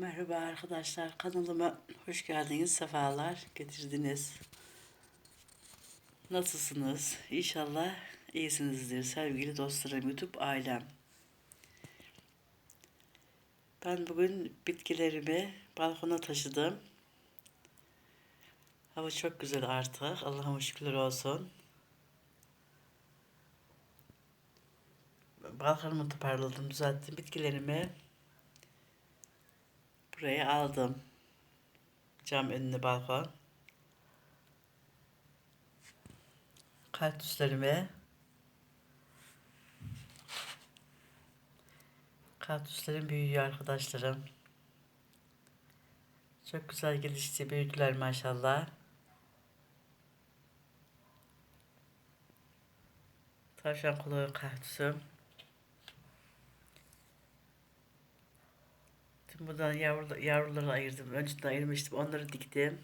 Merhaba arkadaşlar, kanalıma hoş geldiniz, sefalar getirdiniz. Nasılsınız? İnşallah iyisinizdir sevgili dostlarım, YouTube ailem. Ben bugün bitkilerimi balkona taşıdım. Hava çok güzel artık, Allah'a şükürler olsun. Balkonumu toparladım, düzelttim bitkilerimi. Buraya aldım. Cam önüne balkon. Kaktüslerimi Kaktüslerim büyüyor arkadaşlarım. Çok güzel gelişti, büyüdüler maşallah. Tavşan kulağı kaktüsüm. Buradan yavru, yavruları ayırdım. Önceden ayırmıştım. Onları diktim.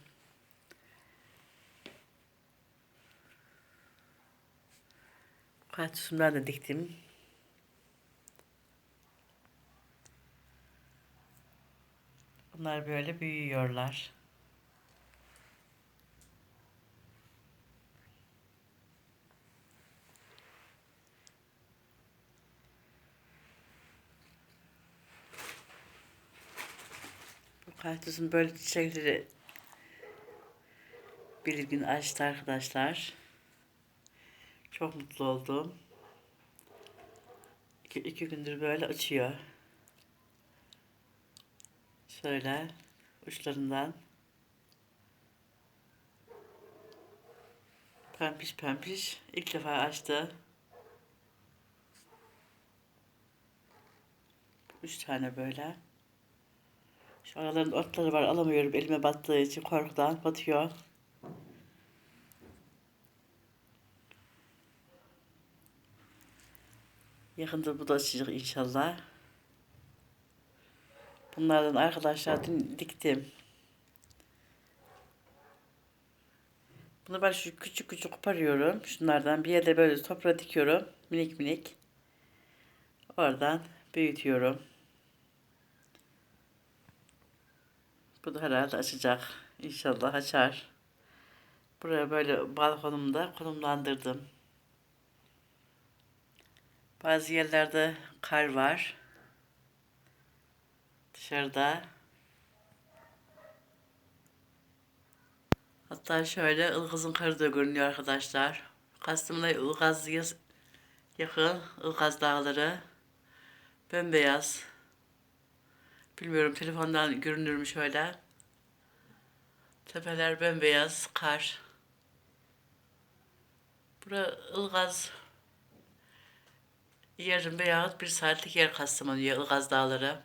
Kaktüsümden de diktim. Bunlar böyle büyüyorlar. Kaktüsün böyle çiçekleri bir gün açtı arkadaşlar. Çok mutlu oldum. İki, iki gündür böyle açıyor. Şöyle uçlarından pempiş pempiş ilk defa açtı. Üç tane böyle. Şu aralarında otları var alamıyorum elime battığı için korkudan batıyor. Yakında bu da açacak inşallah. Bunlardan arkadaşlar dün diktim. Bunu ben şu küçük küçük koparıyorum. Şunlardan bir yerde böyle toprağa dikiyorum. Minik minik. Oradan büyütüyorum. Bu da herhalde açacak. İnşallah açar. Buraya böyle balkonumda konumlandırdım. Bazı yerlerde kar var. Dışarıda. Hatta şöyle Ilgaz'ın karı da görünüyor arkadaşlar. Kastamonu Ilgaz yakın. Ilgaz dağları. Bembeyaz. Bilmiyorum telefondan görünür mü şöyle. Tepeler bembeyaz. Kar. Bura Ilgaz yarım veyahut bir saatlik yer Kastamonu Ilgaz Dağları.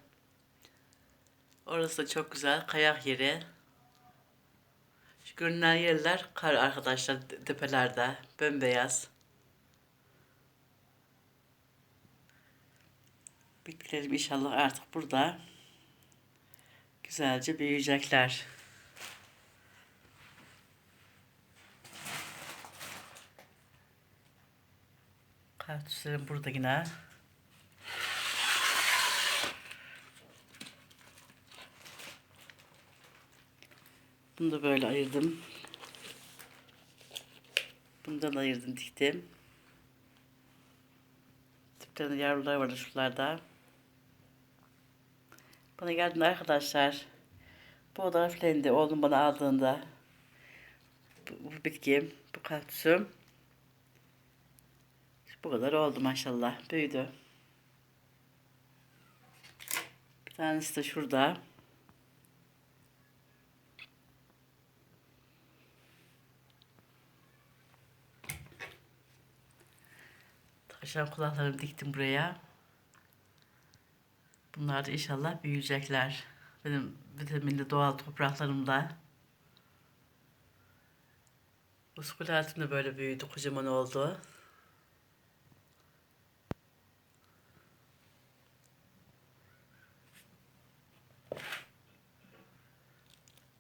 Orası da çok güzel. Kayak yeri. Şu görünen yerler kar arkadaşlar tepelerde. Bembeyaz. Bitkilerim inşallah artık burada. Güzelce büyüyecekler. Kaktüslerim burada yine. Bunu da böyle ayırdım. Bundan ayırdım diktim. Tıpkı yavrular var şuralarda. Bana geldiğinde arkadaşlar bu oda filendi oğlum bana aldığında bu, bu bitkim, bu kaktüsüm bu kadar oldu maşallah. Büyüdü. Bir tanesi de şurada. Taşan kulaklarımı diktim buraya. Bunlar da inşallah büyüyecekler. Benim vitaminli doğal topraklarımda. Muskulatim de böyle büyüdü, kocaman oldu.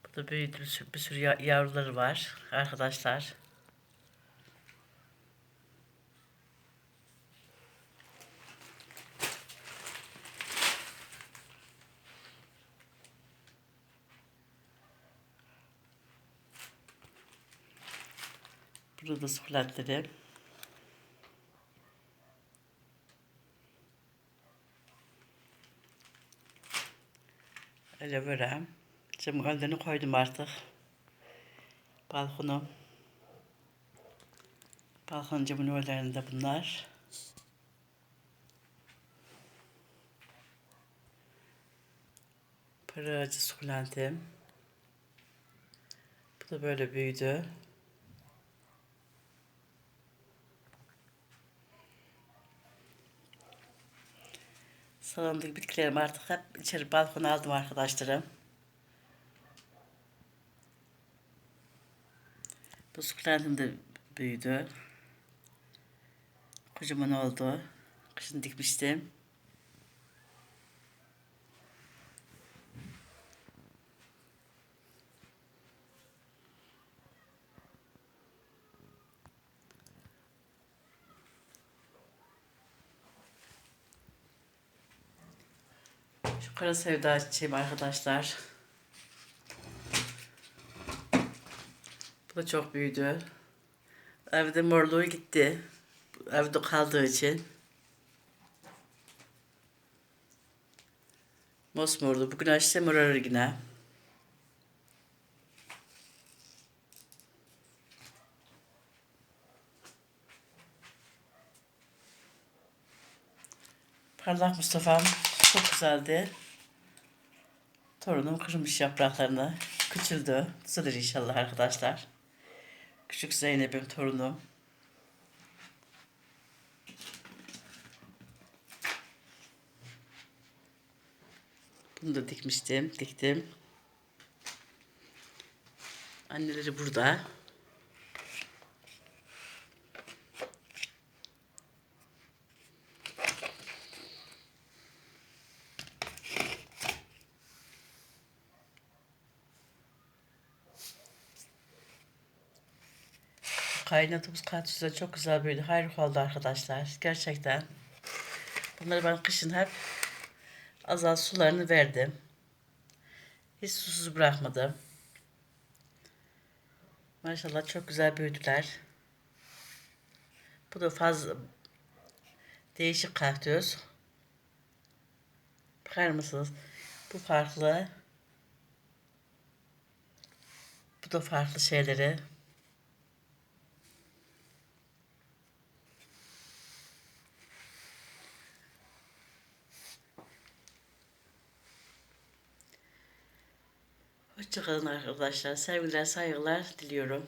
Bu da büyüdü, bir sürü, yavruları var arkadaşlar. Burada da sukulentleri. Öyle böyle. Önlerini koydum artık. Balkonu. Balkon camın önlerinde bunlar. Para ağacı sukulentim. Bu da böyle büyüdü. Salondaki bitkilerimi artık hep içeri balkona aldım arkadaşlarım. Bu sukulentim de büyüdü. Kocaman oldu. Kışın dikmiştim. Şu kara sevda çiçeğim arkadaşlar. Bu da çok büyüdü. Evde morluğu gitti. Evde kaldığı için. Mosmordu. Bugün açtım morarır yine. Parlak Mustafa'm çok güzeldi. Torunum kırmış yapraklarını. Küçüldü. Düzelir inşallah arkadaşlar. Küçük Zeynep'im torunum. Bunu da dikmiştim. Diktim. Anneleri burada. Kaynatımız kaktüsler çok güzel büyüdü. Harika oldu arkadaşlar. Gerçekten. Bunları ben kışın hep az az sularını verdim. Hiç susuz bırakmadım. Maşallah çok güzel büyüdüler. Bu da fazla değişik kaktüs. Bakar mısınız? Bu farklı. Bu da farklı şeyleri. Hoşçakalın arkadaşlar. Sevgiler, saygılar diliyorum.